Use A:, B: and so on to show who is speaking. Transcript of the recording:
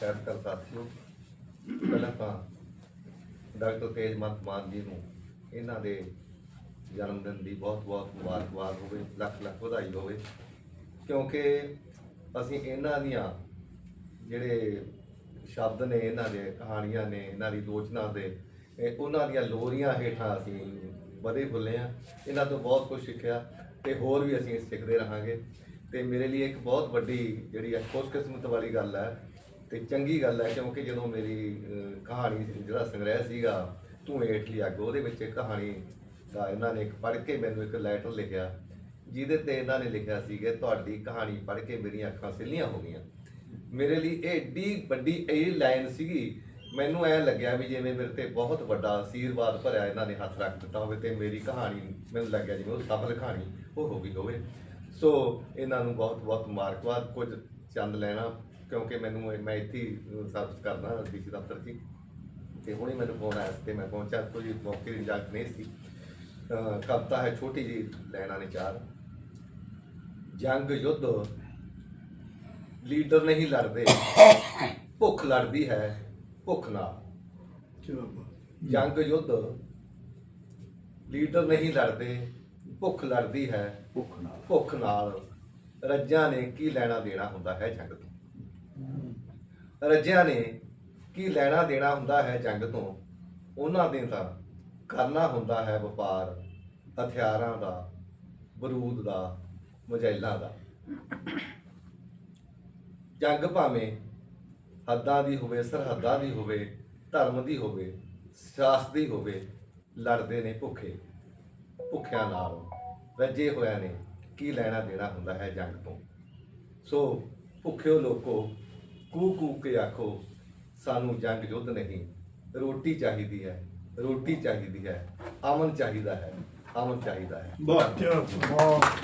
A: ਸੈਨਿਕ ਸਾਥੀਓ ਪਹਿਲਾਂ ਤਾਂ ਡਾਕਟਰ ਤੇਜਮਤ ਮਾਨ ਜੀ ਨੂੰ ਇਹਨਾਂ ਦੇ ਜਨਮ ਦਿਨ ਦੀ ਬਹੁਤ ਬਹੁਤ ਮੁਬਾਰਕਬਾਦ ਹੋਵੇ, ਲੱਖ ਲੱਖ ਵਧਾਈ ਹੋਵੇ। ਕਿਉਂਕਿ ਅਸੀਂ ਇਹਨਾਂ ਦੀਆਂ ਜਿਹੜੇ ਸ਼ਬਦ ਨੇ, ਇਹਨਾਂ ਦੇ ਕਹਾਣੀਆਂ ਨੇ, ਇਹਨਾਂ ਦੀ ਲੋਚਨਾ ਦੇ ਉਹਨਾਂ ਦੀਆਂ ਲੋਰੀਆਂ ਹੇਠਾਂ ਅਸੀਂ ਵਧੇ ਫੁੱਲੇ ਆ ਇਹਨਾਂ ਤੋਂ ਬਹੁਤ ਕੁਝ ਸਿੱਖਿਆ ਤੇ ਹੋਰ ਵੀ ਅਸੀਂ ਸਿੱਖਦੇ ਰਹਾਂਗੇ। ਤੇ ਮੇਰੇ ਲਈ ਇੱਕ ਬਹੁਤ ਵੱਡੀ ਜਿਹੜੀ ਹੈ ਖੁਸ਼ਕਿਸਮਤ ਵਾਲੀ ਗੱਲ ਹੈ ਤੇ ਚੰਗੀ ਗੱਲ ਹੈ ਕਿਉਂਕਿ ਜਦੋਂ ਮੇਰੀ ਅਹ, ਕਹਾਣੀ ਸੀ, ਜਿਹੜਾ ਸੰਗ੍ਰਹਿ ਸੀਗਾ ਤੂੰ ਹੇਠਲੀ ਅੱਗ ਉਹਦੇ ਵਿੱਚ ਇੱਕ ਕਹਾਣੀ ਦਾ ਇਹਨਾਂ ਨੇ ਇੱਕ ਪੜ੍ਹ ਕੇ ਮੈਨੂੰ ਇੱਕ ਲੈਟਰ ਲਿਖਿਆ ਜਿਹਦੇ ਤੇ ਇਹਨਾਂ ਨੇ ਲਿਖਿਆ ਸੀ ਕਿ ਤੁਹਾਡੀ ਕਹਾਣੀ ਪੜ੍ਹ ਕੇ ਮੇਰੀਆਂ ਅੱਖਾਂ ਸਿੱਲੀਆਂ ਹੋ ਗਈਆਂ। ਮੇਰੇ ਲਈ ਇਹ ਏਡੀ ਵੱਡੀ ਇਹ ਲਾਈਨ ਸੀਗੀ ਮੈਨੂੰ ਐ ਲੱਗਿਆ ਵੀ ਜਿਵੇਂ ਮੇਰੇ ਤੇ ਬਹੁਤ ਵੱਡਾ ਆਸ਼ੀਰਵਾਦ ਭਰਿਆ ਇਹਨਾਂ ਨੇ ਹੱਥ ਰੱਖ ਦਿੱਤਾ ਹੋਵੇ ਤੇ ਮੇਰੀ ਕਹਾਣੀ ਮੈਨੂੰ ਲੱਗਿਆ ਜਿਵੇਂ ਉਹ ਸਫਲ ਕਹਾਣੀ ਉਹ ਹੋ ਗਈ ਹੋਵੇ। ਸੋ ਇਹਨਾਂ ਨੂੰ ਬਹੁਤ ਬਹੁਤ ਮੁਬਾਰਕਬਾਦ ਕੁਝ ਚੰਦ ਲੈਣਾ ਕਿਉਂਕਿ ਮੈਨੂੰ ਇਹ- ਮੈਂ ਇੱਥੇ ਸਰਵਿਸ ਕਰਦਾ ਡੀਸੀ ਦਫ਼ਤਰ 'ਚ ਹੀ। ਤੇ ਹੁਣੇ ਮੈਨੂੰ ਫੋਨ ਆਇਆ ਸੀ ਤੇ ਮੈਂ ਪਹੁੰਚਾ ਕੋਈ ਮੌਕੇ ਦੀ ਇਜਾਜ਼ਤ ਨਹੀਂ ਸੀ। ਅਹ ਕਵਿਤਾ ਹੈ ਛੋਟੀ ਜੀ ਲੈਣਾ ਨੇ ਚਾਰ। ਜੰਗ ਯੁੱਧ। ਲੀਡਰ ਨਹੀਂ ਲੜਦੇ। ਭੁੱਖ ਲੜਦੀ ਹੈ ਭੁੱਖ ਨਾਲ। ਜੰਗ ਯੁੱਧ। ਲੀਡਰ ਨਹੀਂ ਲੜਦੇ। ਭੁੱਖ ਲੜਦੀ ਹੈ
B: ਭੁੱਖ ਨਾਲ।
A: ਭੁੱਖ ਨਾਲ। ਰੱਜਿਆਂ ਨੇ ਕੀ ਲੈਣਾ ਦੇਣਾ ਹੁੰਦਾ ਹੈ ਜੰਗ ਤੋਂ? ਰੱਜਿਆਂ ਨੇ ਕੀ ਲੈਣਾ ਦੇਣਾ ਹੁੰਦਾ ਹੈ ਜੰਗ ਤੋਂ? ਉਹਨਾਂ ਨੇ ਤਾਂ ਕਰਨਾ ਹੁੰਦਾ ਹੈ ਵਪਾਰ, ਹਥਿਆਰਾਂ ਦਾ, ਬਰੂਦ ਦਾ, ਮਜੈਲਾਂ ਦਾ। ਜੰਗ ਭਾਵੇਂ ਹੱਦਾਂ ਦੀ ਹੋਵੇ, ਸਰਹੱਦਾਂ ਦੀ ਹੋਵੇ, ਧਰਮ ਦੀ ਹੋਵੇ ਸਿਆਸਤ ਦੀ ਹੋਵੇ, ਲੜਦੇ ਨੇ ਭੁੱਖੇ। ਭੁੱਖਿਆਂ ਨਾਲ ਰੱਜੇ ਹੋਇਆ ਨੇ ਕੀ ਲੈਣਾ ਦੇਣਾ ਹੁੰਦਾ ਹੈ ਜੰਗ ਤੋਂ? ਸੋ ਭੁੱਖਿਓ ਲੋਕੋ ਕੂ ਕੂ ਕੇ ਆਖੋ, ਸਾਨੂੰ ਜੰਗ ਯੁੱਧ ਨਹੀਂ। ਰੋਟੀ ਚਾਹੀਦੀ ਹੈ, ਰੋਟੀ ਚਾਹੀਦੀ ਹੈ, ਅਮਨ ਚਾਹੀਦਾ ਹੈ, ਅਮਨ ਚਾਹੀਦਾ ਹੈ।
B: ਵਾਹ।